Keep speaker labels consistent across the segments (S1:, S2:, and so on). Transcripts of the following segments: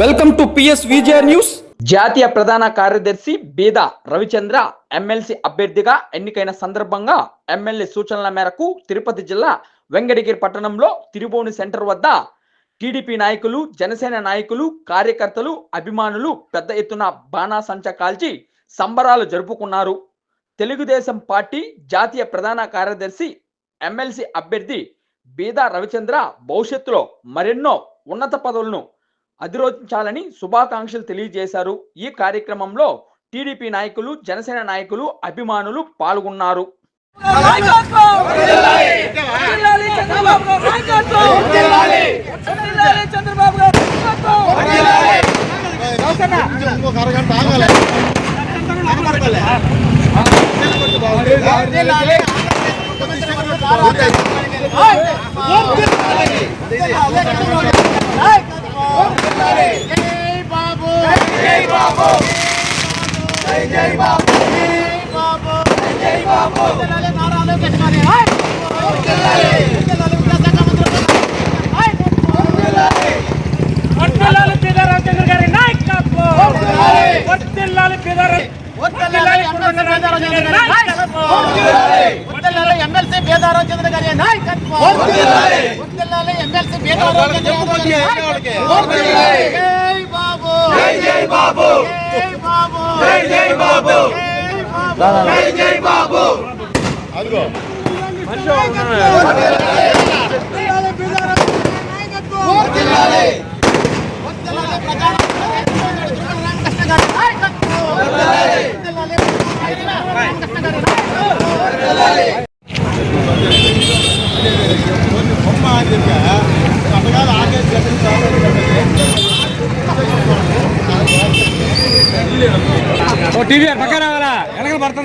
S1: Welcome to PS Vijaya news.
S2: జాతీయ ప్రధాన కార్యదర్శి బీద రవిచంద్ర ఎమ్మెల్సీ అభ్యర్థిగా ఎన్నికైన సందర్భంగా ఎమ్మెల్యే సూచనల మేరకు తిరుపతి జిల్లా వెంకటగిరి పట్టణంలో తిరుబోని సెంటర్ వద్ద టీడీపీ నాయకులు జనసేన నాయకులు కార్యకర్తలు అభిమానులు పెద్ద ఎత్తున బాణాసంచ కాల్చి సంబరాలు జరుపుకున్నారు. తెలుగుదేశం పార్టీ జాతీయ ప్రధాన కార్యదర్శి ఎమ్మెల్సీ అభ్యర్థి బీదా రవిచంద్ర భవిష్యత్తులో మరెన్నో ఉన్నత పదవులను అధిరోధించాలని శుభాకాంక్షలు తెలియజేశారు. ఈ కార్యక్రమంలో టీడీపీ నాయకులు జనసేన నాయకులు అభిమానులు పాల్గొన్నారు.
S3: నాయకత్వం వర్ధిల్లాలి చంద్రబాబు గారి నాయకత్వం వర్ధిల్లాలి చంద్రబాబు గారి నాయకత్వం
S4: ఇంకొక అరగంట ఆగాలి
S3: వర్ధిల్లాలి పీదా రామచంద్ర గారి నాయకత్వం వర్ధిల్లాలి పీదా వర్ధిల్లాలి రామచంద్ర గారి నాయకత్వం
S4: ఎమ్మెల్సీ బేదారాజేంద్ర గారి నాయకత్వం. వర్ధిల్లాలి ఎమ్మెల్సీ బేదారాజేంద్ర గారి జై బాబు. జై జై బాబు. జై బాబు. జై జై బాబు. జై జై బాబు. అదిగో. వర్ధిల్లాలి వర్ధిల్లాలి ప్రధాన రామకృష్ణ గారి నాయకత్వం వర్ధిల్లాలి రామకృష్ణ గారి బొమ్మ అని చెప్పా అట్టగా ఆగేసి
S1: టీవీ పక్క రావాలా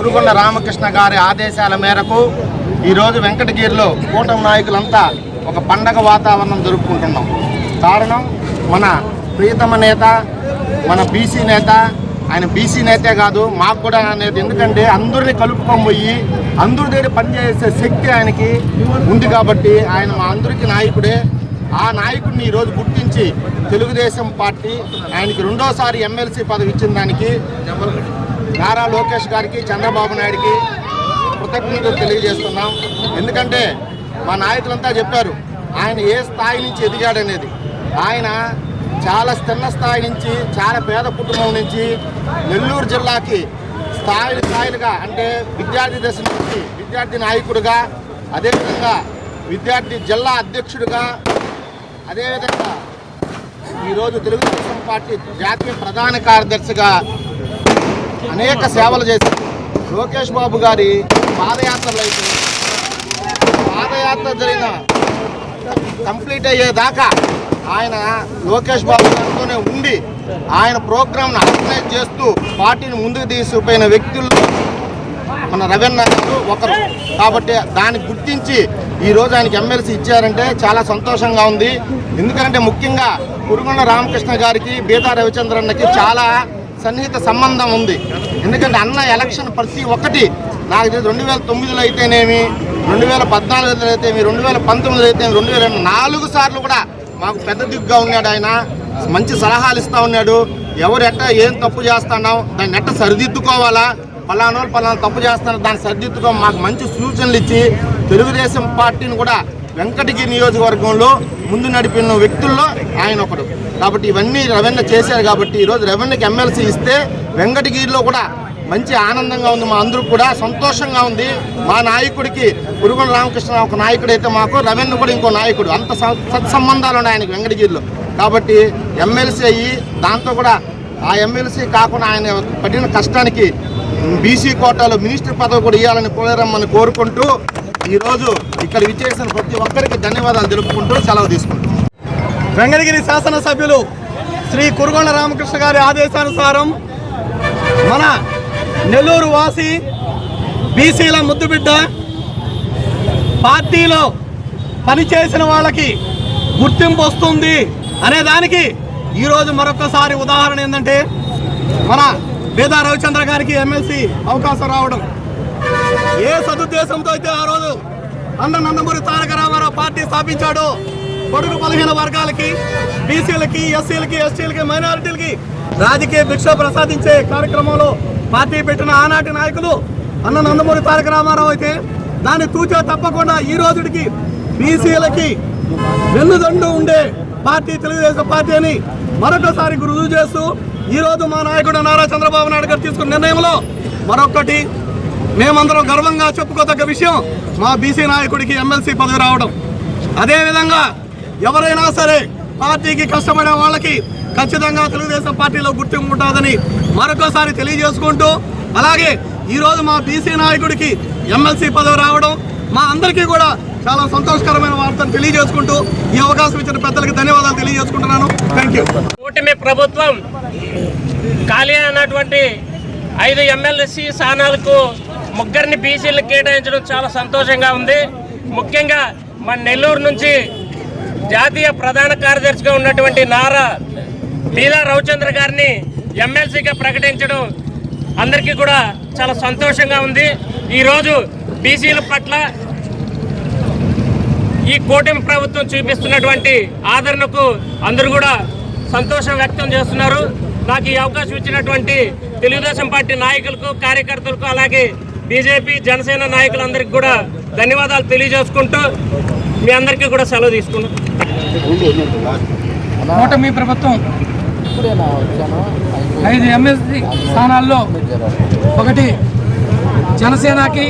S4: పురుగొండ రామకృష్ణ గారి ఆదేశాల మేరకు ఈరోజు వెంకటగిరిలో కూటమి నాయకులంతా ఒక పండగ వాతావరణం జరుపుకుంటున్నాం. కారణం మన ప్రియతమ నేత మన బీసీ నేత ఆయన బీసీ నేతే కాదు మాకు కూడా అనేది ఎందుకంటే అందరిని కలుపుకొని పోయి అందరి దగ్గర పనిచేసే శక్తి ఆయనకి ఉంది కాబట్టి ఆయన మా అందరికీ నాయకుడే. ఆ నాయకుడిని ఈరోజు గుర్తించి తెలుగుదేశం పార్టీ ఆయనకి రెండోసారి ఎమ్మెల్సీ పదవి ఇచ్చిన దానికి నారా లోకేష్ గారికి చంద్రబాబు నాయుడికి కృతజ్ఞతలు తెలియజేస్తున్నాం. ఎందుకంటే మా నాయకులంతా చెప్పారు ఆయన ఏ స్థాయి నుంచి ఎదిగాడనేది. ఆయన చాలా చిన్న స్థాయి నుంచి చాలా పేద కుటుంబం నుంచి నెల్లూరు జిల్లాకి స్థాయి స్థాయిలుగా అంటే విద్యార్థి దశ నుంచి విద్యార్థి నాయకుడిగా అదేవిధంగా విద్యార్థి జిల్లా అధ్యక్షుడిగా అదేవిధంగా ఈరోజు తెలుగుదేశం పార్టీ జాతీయ ప్రధాన కార్యదర్శిగా అనేక సేవలు చేశారు లోకేష్ బాబు గారి పాదయాత్రలు అయితే పాదయాత్ర జరిగిన కంప్లీట్ అయ్యేదాకా ఆయన లోకేష్ బాబు గారితోనే ఉండి ఆయన ప్రోగ్రామ్ను ఆర్గనైజ్ చేస్తూ పార్టీని ముందుకు తీసుకుపోయిన వ్యక్తుల్లో మన రవీంద్ర గారు ఒకరు. కాబట్టి దాన్ని గుర్తించి ఈ ఆయనకి ఎమ్మెల్సీ ఇచ్చారంటే చాలా సంతోషంగా ఉంది. ఎందుకంటే ముఖ్యంగా కురుగొండ రామకృష్ణ గారికి బీదా రవిచంద్రన్నకి చాలా సన్నిహిత సంబంధం ఉంది. ఎందుకంటే అన్న ఎలక్షన్ ప్రతి ఒక్కటి నాకు తెలిసి రెండు వేల తొమ్మిదిలో అయితేనేమి రెండు వేల పద్నాలుగులో అయితేమి రెండు వేల పంతొమ్మిదిలో అయితే రెండు వేల నాలుగు సార్లు కూడా మాకు పెద్ద దిగ్గుగా ఉన్నాడు ఆయన. మంచి సలహాలు ఇస్తూ ఉన్నాడు. ఎవరు ఎట్ట ఏం తప్పు చేస్తున్నాం దాన్ని ఎట్ట సరిదిద్దుకోవాలా? పలానా పలానా తప్పు చేస్తున్నారు దాన్ని సరిదిద్దుకో మాకు మంచి సూచనలు ఇచ్చి తెలుగుదేశం పార్టీని కూడా వెంకటగిరి నియోజకవర్గంలో ముందు నడిపిన వ్యక్తుల్లో ఆయన ఒకడు. కాబట్టి ఇవన్నీ రవెన్న చేశారు కాబట్టి ఈరోజు రెవెన్యూకి ఎమ్మెల్సీ ఇస్తే వెంకటగిరిలో కూడా మంచి ఆనందంగా ఉంది మా అందరూ కూడా సంతోషంగా ఉంది. మా నాయకుడికి పురుగుల రామకృష్ణ ఒక నాయకుడు అయితే మాకు రవీంద్ర కూడా ఇంకో నాయకుడు. అంత స- సత్సంబంధాలు ఉన్నాయి ఆయనకి వెంకటగిరిలో. కాబట్టి ఎమ్మెల్సీ అయ్యి దాంతో కూడా ఆ ఎమ్మెల్సీ కాకుండా ఆయన పడిన కష్టానికి బీసీ కోటాలో మినిస్టర్ పదవి కూడా ఇవ్వాలని కోరమ్మని కోరుకుంటూ ఈరోజు ఇక్కడ విచ్చేసిన ప్రతి ఒక్కరికి ధన్యవాదాలు తెలుపుకుంటూ సెలవు తీసుకుంటాం
S5: వెంగళగిరి శాసనసభ్యులు శ్రీ కురుగొండ రామకృష్ణ గారి ఆదేశానుసారం మన నెల్లూరు వాసి బీసీల ముద్దుబిడ్డ పార్టీలో పనిచేసిన వాళ్ళకి గుర్తింపు వస్తుంది అనే దానికి ఈరోజు మరొకసారి ఉదాహరణ ఏంటంటే మన బేదా రవిచంద్ర గారికి ఎమ్మెల్సీ అవకాశం రావడం. ఏ సదుద్దేశంతో అయితే ఆ రోజు అన్న నందమూరి తారక రామారావు పార్టీ స్థాపించాడో బడుగు బలహీన వర్గాలకి బీసీలకి ఎస్సీలకి ఎస్టీలకి మైనారిటీలకి రాజకీయ భిక్ష ప్రసాదించే కార్యక్రమంలో పార్టీ పెట్టిన ఆనాటి నాయకులు అన్న నందమూరి తారక రామారావు అయితే దాన్ని తూచా తప్పకుండా ఈ రోజుడికి బీసీలకి వెన్నుదండు ఉండే పార్టీ తెలుగుదేశం పార్టీ అని మరొకసారి రుజువు చేస్తూ ఈ రోజు మా నాయకుడు నారా చంద్రబాబు నాయుడు గారు తీసుకున్న నిర్ణయంలో మరొకటి మేమందరం గర్వంగా చెప్పుకోదగ్గ విషయం మా బీసీ నాయకుడికి ఎమ్మెల్సీ పదవి రావడం. అదేవిధంగా ఎవరైనా సరే పార్టీకి కష్టపడే వాళ్ళకి ఖచ్చితంగా తెలుగుదేశం పార్టీలో గుర్తింపు ఉంటుందని మరొకసారి తెలియజేసుకుంటూ అలాగే ఈరోజు మా బీసీ నాయకుడికి ఎమ్మెల్సీ పదవి రావడం మా అందరికీ కూడా చాలా సంతోషకరమైన వార్తను తెలియజేసుకుంటూ ఈ అవకాశం ఇచ్చిన పెద్దలకు ధన్యవాదాలు తెలియజేసుకుంటున్నాను. థ్యాంక్ యూ
S3: కూటమి ప్రభుత్వం ఖాళీ అయినటువంటి ఐదు ఎమ్మెల్సీ స్థానాలకు ముగ్గురిని బీసీలకు కేటాయించడం చాలా సంతోషంగా ఉంది. ముఖ్యంగా మన నెల్లూరు నుంచి జాతీయ ప్రధాన కార్యదర్శిగా ఉన్నటువంటి నారా బీలా రవిచంద్ర గారిని ఎమ్మెల్సీగా ప్రకటించడం అందరికీ కూడా చాలా సంతోషంగా ఉంది. ఈరోజు బీసీల పట్ల ఈ కూటమి ప్రభుత్వం చూపిస్తున్నటువంటి ఆదరణకు అందరూ కూడా సంతోషం వ్యక్తం చేస్తున్నారు. నాకు ఈ అవకాశం ఇచ్చినటువంటి తెలుగుదేశం పార్టీ నాయకులకు కార్యకర్తలకు అలాగే బీజేపీ జనసేన నాయకులందరికీ కూడా ధన్యవాదాలు తెలియజేసుకుంటూ మీ అందరికీ కూడా సెలవు తీసుకున్నాం
S6: కూటమి ప్రభుత్వం ఐదు ఎమ్మెల్సీ స్థానాల్లో ఒకటి జనసేనకి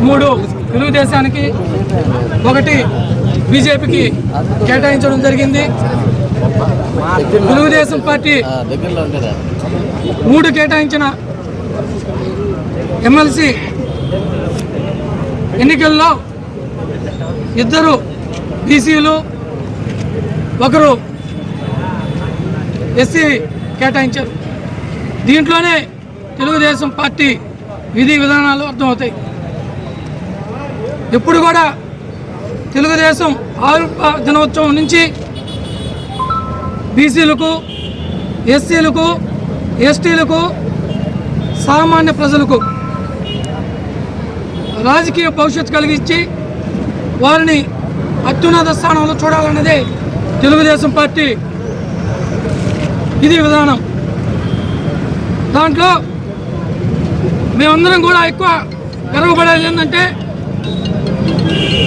S6: మూడు తెలుగుదేశానికి ఒకటి బీజేపీకి కేటాయించడం జరిగింది. తెలుగుదేశం పార్టీ మూడు కేటాయించిన ఎమ్మెల్సీ ఎన్నికల్లో ఇద్దరు బీసీలు ఒకరు ఎస్సీ కేటాయించారు. దీంట్లోనే తెలుగుదేశం పార్టీ విధి విధానాలు అర్థమవుతాయి. ఎప్పుడు కూడా తెలుగుదేశం ఆరు దినోత్సవం నుంచి బీసీలకు ఎస్సీలకు ఎస్టీలకు సామాన్య ప్రజలకు రాజకీయ భవిష్యత్తు కలిగించి వారిని అత్యున్నత స్థానంలో చూడాలన్నదే తెలుగుదేశం పార్టీ ఇది విధానం. దాంట్లో మేమందరం కూడా ఎక్కువ గర్వపడేది ఏంటంటే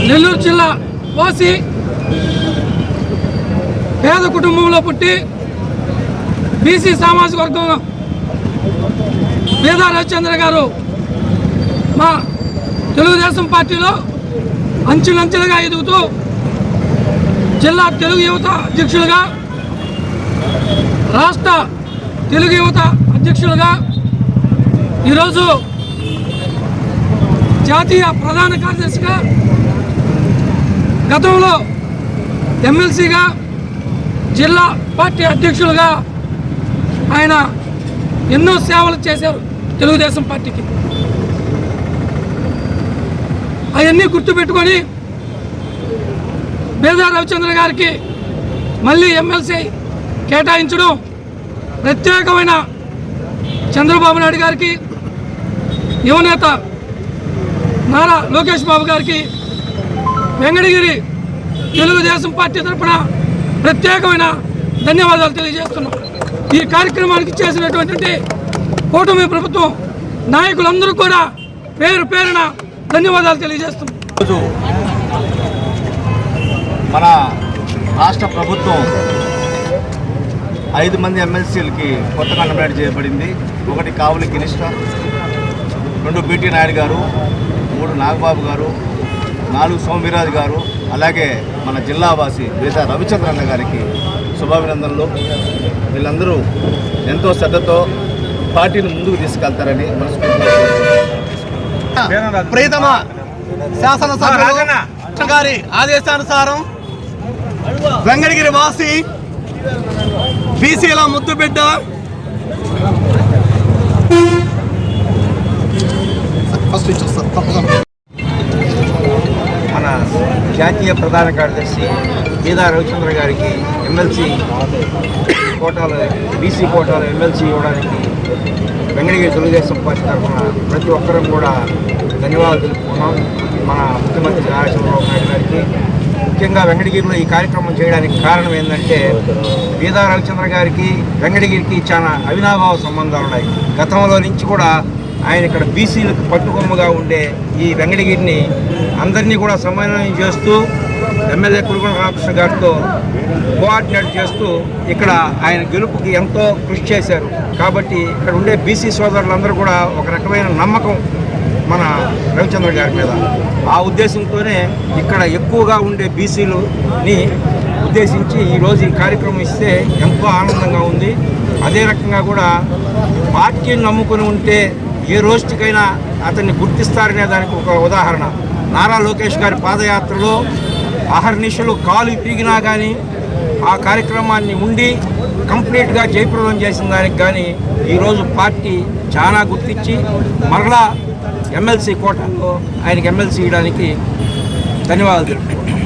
S6: నెల్లూరు జిల్లా వాసి పేద కుటుంబంలో పుట్టి బీసీ సామాజిక వర్గం వేదా రవిచంద్ర గారు మా తెలుగుదేశం పార్టీలో అంచెలంచెలుగా ఎదుగుతూ జిల్లా తెలుగు యువత అధ్యక్షులుగా రాష్ట్ర తెలుగు యువత అధ్యక్షులుగా ఈరోజు జాతీయ ప్రధాన కార్యదర్శిగా గతంలో ఎమ్మెల్సీగా జిల్లా పార్టీ అధ్యక్షులుగా ఆయన ఎన్నో సేవలు చేశారు తెలుగుదేశం పార్టీకి. అవన్నీ గుర్తుపెట్టుకొని మేధా రవిచంద్ర గారికి మళ్ళీ ఎమ్మెల్సీ కేటాయించడం. ప్రత్యేకమైన చంద్రబాబు నాయుడు గారికి యువనేత నారా లోకేష్ బాబు గారికి వెంకటగిరి తెలుగుదేశం పార్టీ తరఫున ప్రత్యేకమైన ధన్యవాదాలు తెలియజేస్తున్నాం. ఈ కార్యక్రమానికి చేసినటువంటి కూటమి ప్రభుత్వం నాయకులందరూ కూడా పేరు పేరున ధన్యవాదాలు తెలియజేస్తున్నాం.
S7: మన రాష్ట్ర ప్రభుత్వం ఐదు మంది ఎమ్మెల్సీలకి కొత్తగా నామినేట్ చేయబడింది. ఒకటి కావులి గినిష్ట రెండు బీటీ నాయుడు గారు మూడు నాగబాబు గారు నాలుగు సోమవీరాజు గారు అలాగే మన జిల్లావాసి వేద రవిచంద్రన్న గారికి శుభాభినందనలు. వీళ్ళందరూ ఎంతో శ్రద్ధతో పార్టీని ముందుకు తీసుకెళ్తారని మనస్ఫూర్తిగా
S5: ప్రీతమ శాసనసభ గారి ఆదేశానుసారం వెంకటగిరి వాసి బీసీల ముద్దు బిడ్డ. ఫస్ట్
S8: మన జాతీయ ప్రధాన కార్యదర్శి బీదా రవిచంద్ర గారికి ఎమ్మెల్సీ కోటాలు బీసీ కోటాలు ఎమ్మెల్సీ ఇవ్వడానికి వెంకటగిరి తెలుగుదేశం పార్టీ తరఫున ప్రతి ఒక్కరం కూడా ధన్యవాదాలు తెలుపుకున్నాం మన ముఖ్యమంత్రి నారా చంద్రబాబు నాయుడు గారికి ముఖ్యంగా వెంకటగిరిలో ఈ కార్యక్రమం చేయడానికి కారణం ఏంటంటే బీదా రవిచంద్ర గారికి వెంకటగిరికి చాలా అవినాభావ సంబంధాలు ఉన్నాయి. గతంలో నుంచి కూడా ఆయన ఇక్కడ బీసీలకు పట్టుకొమ్మగా ఉండే ఈ వెంకటగిరిని అందరినీ కూడా సమన్వయం చేస్తూ ఎమ్మెల్యే కురుగుణ రామకృష్ణ గారితో కోఆర్డినేట్ చేస్తూ ఇక్కడ ఆయన గెలుపుకి ఎంతో కృషి చేశారు. కాబట్టి ఇక్కడ ఉండే బీసీ సోదరులందరూ కూడా ఒక రకమైన నమ్మకం మన రవిచంద్ర గారి మీద. ఆ ఉద్దేశంతోనే ఇక్కడ ఎక్కువగా ఉండే బీసీలుని ఉద్దేశించి ఈరోజు ఈ కార్యక్రమం ఇస్తే ఎంతో ఆనందంగా ఉంది. అదే రకంగా కూడా పార్టీని నమ్ముకుని ఉంటే ఏ రోజుకైనా అతన్ని గుర్తిస్తారనే దానికి ఒక ఉదాహరణ. నారా లోకేష్ గారి పాదయాత్రలో అహర్నిశలు కాలు పీగినా కానీ ఆ కార్యక్రమాన్ని ఉండి కంప్లీట్గా జయప్రదం చేసిన దానికి కానీ ఈరోజు పార్టీ చాలా గుర్తించి మరలా ఎమ్మెల్సీ కోటాలో ఆయనకి ఎమ్మెల్సీ ఇవ్వడానికి ధన్యవాదాలు తెలుపుతున్నాను